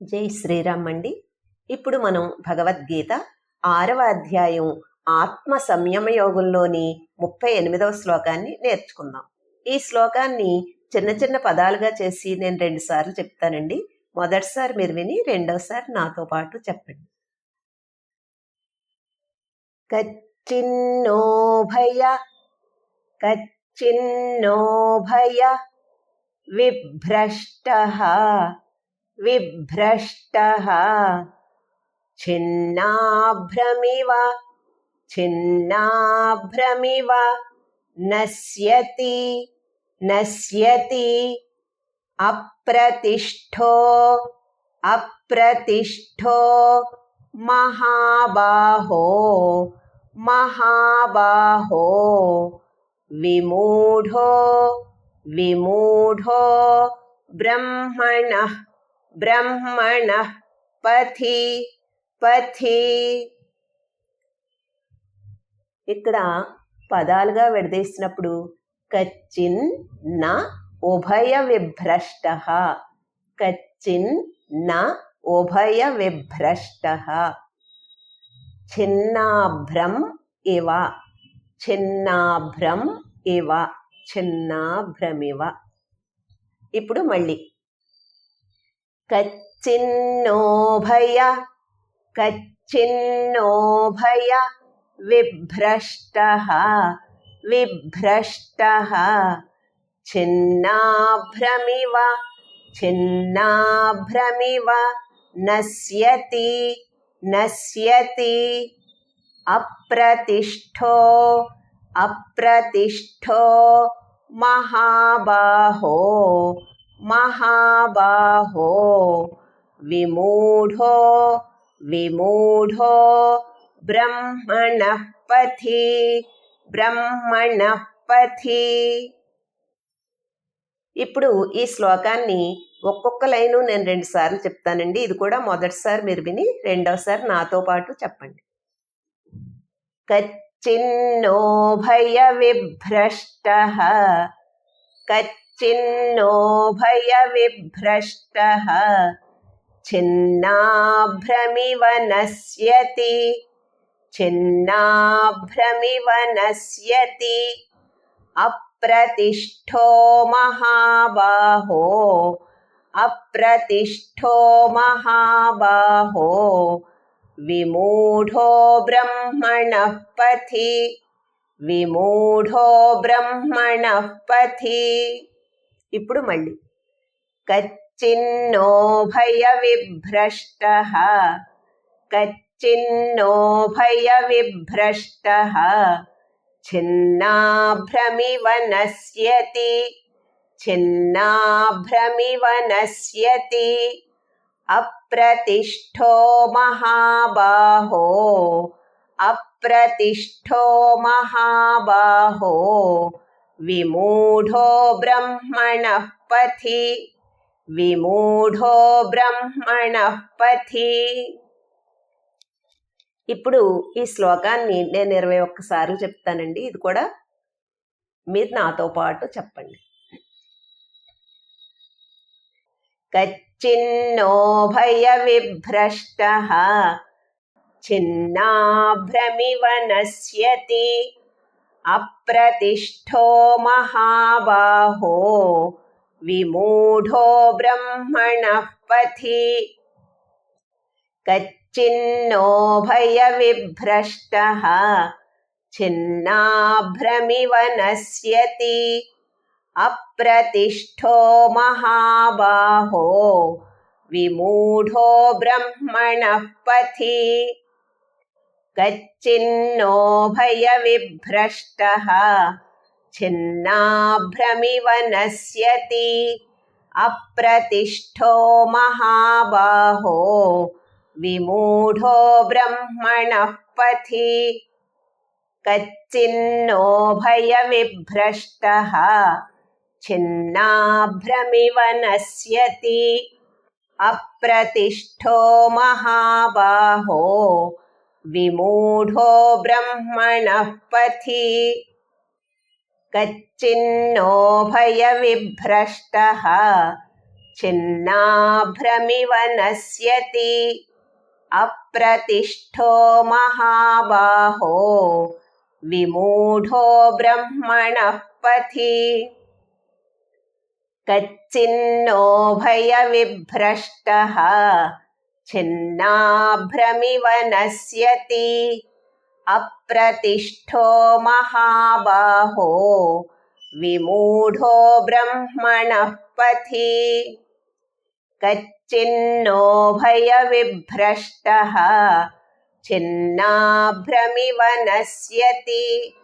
జై శ్రీరామ్ అండి. ఇప్పుడు మనం భగవద్గీత ఆరవ అధ్యాయం ఆత్మ సంయమ యోగంలోని ముప్పై ఎనిమిదవ శ్లోకాన్ని నేర్చుకుందాం. ఈ శ్లోకాన్ని చిన్న చిన్న పదాలుగా చేసి నేను రెండు సార్లు చెప్తానండి. మొదటిసారి మీరు విని రెండోసారి నాతో పాటు చెప్పండి. కచ్చిన్నో భయ కచ్చిన్నో భయ విభ్రష్ట विभ्रष्टः। छिन्नाभ्रमिव छिन्नाभ्रमिव नश्यति नश्यति अप्रतिष्ठो अप्रतिष्ठो महाबाहो महाबाहो विमूढो विमूढो ब्रह्मणः। బ్రహ్మణ పథి పథి ఇక్కడ పదాలుగా విడదీసినప్పుడు కచ్చిన్ న ఉభయ విభ్రష్ట. కచ్చిన్ న ఉభయ విభ్రష్ట. చిన్నాభ్రం ఇవ. చిన్నాభ్రం ఇవ. చిన్నాభ్రమివ. ఇప్పుడు మళ్ళీ कच्चिन्नोभय कच्चिन्नोभय विभ्रष्टः विभ्रष्टः। छिन्नाभ्रमिव छिन्नाभ्रमिव नश्यति नश्यति। अप्रतिष्ठो अप्रतिष्ठो महाबाहो। महाबाहो विमूढो विमूढो ब्रह्मणः पथि బ్రహ్మణ పథి ఇప్పుడు ఈ శ్లోకాన్ని ఒక్కొక్క లైను నేను రెండు సార్లు చెప్తానండి ఇది కూడా మొదటిసారి మీరు విని రెండవసారి నాతో పాటు చెప్పండి కచ్చిన్నో భయ విభ్రష్ట चिन्नो भयविभ्रष्टः। छिन्नाभ्रमिव नश्यति छिन्नाभ्रमिव नश्यति अप्रतिष्ठो महाबाहो। अप्रतिष्ठो महाबाहो। विमूढो ब्रह्मणः पथि। विमूढो ब्रह्मणः पथि। ఇప్పుడు మళ్ళీ కచ్చిన్నో భయ విభ్రష్ట కచ్చిన్నో భయ విభ్రష్ట छिन्नाभ्रमिव नश्यति छिन्नाभ्रमिव नश्यति अप्रतिष्ठो महाबाहो अप्रतिष्ठो महाबाहो विमूढो ब्रह्मणः पथि విమూఢో బ్రహ్మణ పథి ఇప్పుడు ఈ శ్లోకాన్ని నేను ఇరవై ఒక్కసార్లు చెప్తానండి ఇది కూడా మీరు నాతో పాటు చెప్పండి కచ్చిన్నో భయ విభ్రష్ట చిన్నాభ్రమివ నశ్యతి अप्रतिष्ठो महाबाहो विमूढो ब्रह्मणः पथि। कच्चिन्नो भयविभ्रष्टः छिन्नाभ्रमिव नश्यति। अप्रतिष्ठो महाबाहो विमूढो ब्रह्मणः पथि कच्चिन्नो भयविभ्रष्टः। छिन्नाभ्रमिव नश्यति अप्रतिष्ठो महाबाहो। विमूढो ब्रह्मणः पथि। कच्चिन्नो भयविभ्रष्टः। छिन्नाभ्रमिव नश्यति अप्रतिष्ठो महाबाहो। विमूढो ब्रह्मणः पथि। कच्चिन्नो भयविभ्रष्टः छिन्नाभ्रमिव नश्यति। अप्रतिष्ठो महाबाहो विमूढो ब्रह्मणः पथि। कच्चिन्नो भयविभ्रष्टः छिन्नाभ्रमिव नश्यति। अप्रतिष्ठो महाबाहो, विमूढो ब्रह्मणः पथि। कच्चिन्नो भयविभ्रष्टः, छिन्नाभ्रमिव नश्यति।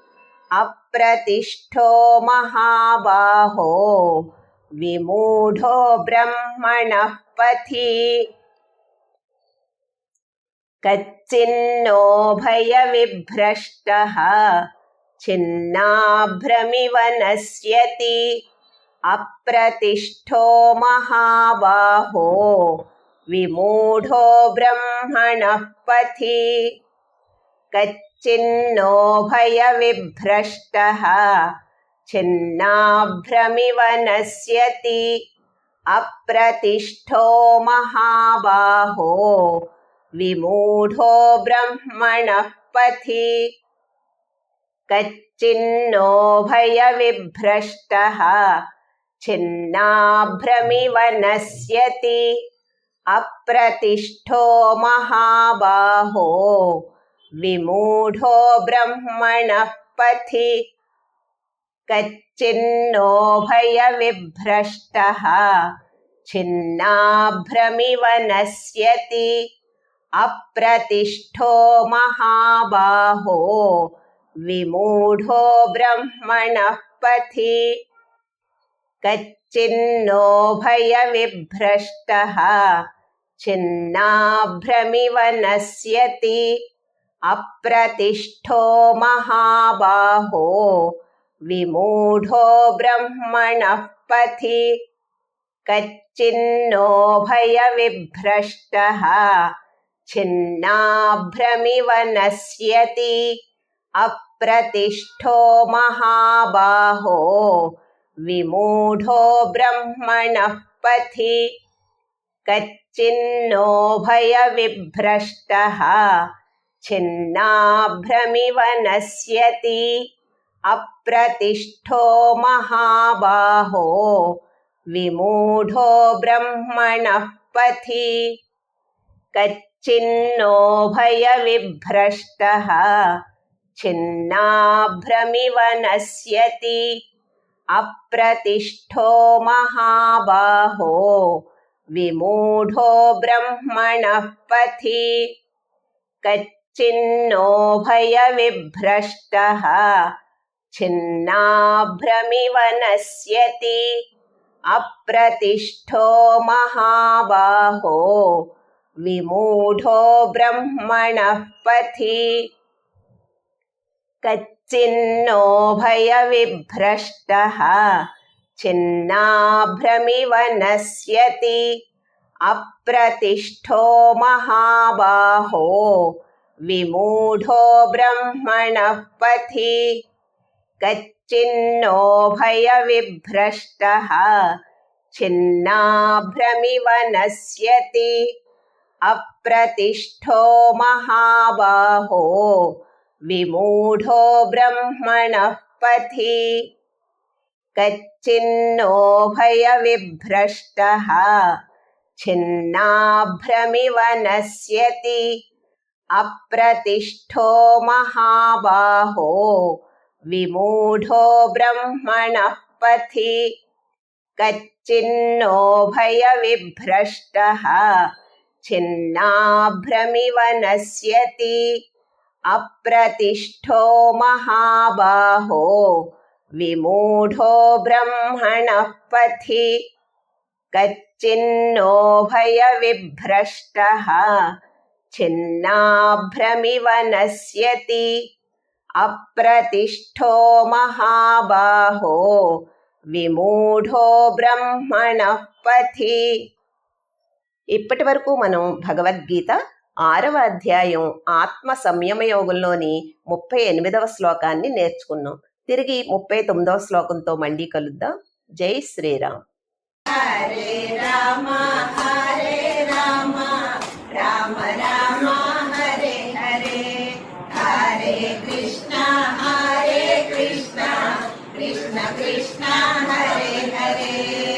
अप्रतिष्ठो महाबाहो, विमूढो ब्रह्मणः पथि। कच्चिन्नो भयविभ्रष्टः छिन्नाभ्रमिव नश्यति अप्रतिष्ठो महाबाहो, विमूढो ब्रह्मणः पथि। कच्चिन्नो भयविभ्रष्टः छिन्नाभ्रमिव नश्यति अप्रतिष्ठो महाबाहो विमूढो ब्रह्मणः पथि। कच्चिन्नो भयविभ्रष्टः, छिन्नाभ्रमिव नश्यति। अप्रतिष्ठो महाबाहो, विमूढो ब्रह्मणः पथि। कच्चिन्नो छिन्नाभ्रमिव नश्यति। अप्रतिष्ठो महाबाहो, विमूढो ब्रह्मणः पथि। कच्चिन्नो भयविभ्रष्टः, छिन्नाभ्रमिव नश्यति। अप्रतिष्ठो महाबाहो, विमूढो ब्रह्मणः पथि। कच्चिन्नो भयविभ्रष्टः छिन्नाभ्रमिव नश्यति। अप्रतिष्ठो महाबाहो। विमूढो ब्रह्मणः पथि। कच्चिन्नो भयविभ्रष्टः। छिन्नाभ्रमिव नश्यति। अप्रतिष्ठो महाबाहो। विमूढो ब्रह्मणः पथि। कच्चिन्नो भयविभ्रष्टः। छिन्नाभ्रमिव नश्यति। अप्रतिष्ठो महाबाहो। विमूढो ब्रह्मणः पथि। कच्चिन्नो भयविभ्रष्टः। छिन्नाभ्रमिव नश्यति। अप्रतिष्ठो महाबाहो। विमूढो ब्रह्मणः पथि। कच्चिन्नो भयविभ्रष्टः, छिन्नाभ्रमिव नश्यति। अप्रतिष्ठो महाबाहो, विमूढो ब्रह्मणः पथि। कच्चिन्नो भयविभ्रष्टः, छिन्नाभ्रमिव नश्यति। अप्रतिष्ठो महाबाहो, विमूढो ब्रह्मणः पथि। कच्चिन्नो भयविभ्रष्टः, छिन्नाभ्रमिव नश्यति। अप्रतिष्ठो महाबाहो, विमूढो ब्रह्मणः पथि। कच्चिन्नो भयविभ्रष्टः छिन्नाभ्रमिव नश्यति अप्रतिष्ठो महाबाहो, विमूढो ब्रह्मणः पथि। कच्चिन्नो भयविभ्रष्टः छिन्नाभ्रमिव नश्यति अप्रतिष्ठो महाबाहो, विमूढो ब्रह्मणः पथि। ఇప్పటి వరకు మనం భగవద్గీత ఆరవ అధ్యాయం ఆత్మ సంయమయోగంలోని ముప్పై ఎనిమిదవ శ్లోకాన్ని నేర్చుకున్నాం. తిరిగి ముప్పై తొమ్మిదవ శ్లోకంతో మళ్ళీ కలుద్దాం. జై శ్రీరామ్. హరే రామ హరే రామ రామ రామ హరే హరే. హరే కృష్ణ హరే కృష్ణ కృష్ణ కృష్ణ హరే హరే.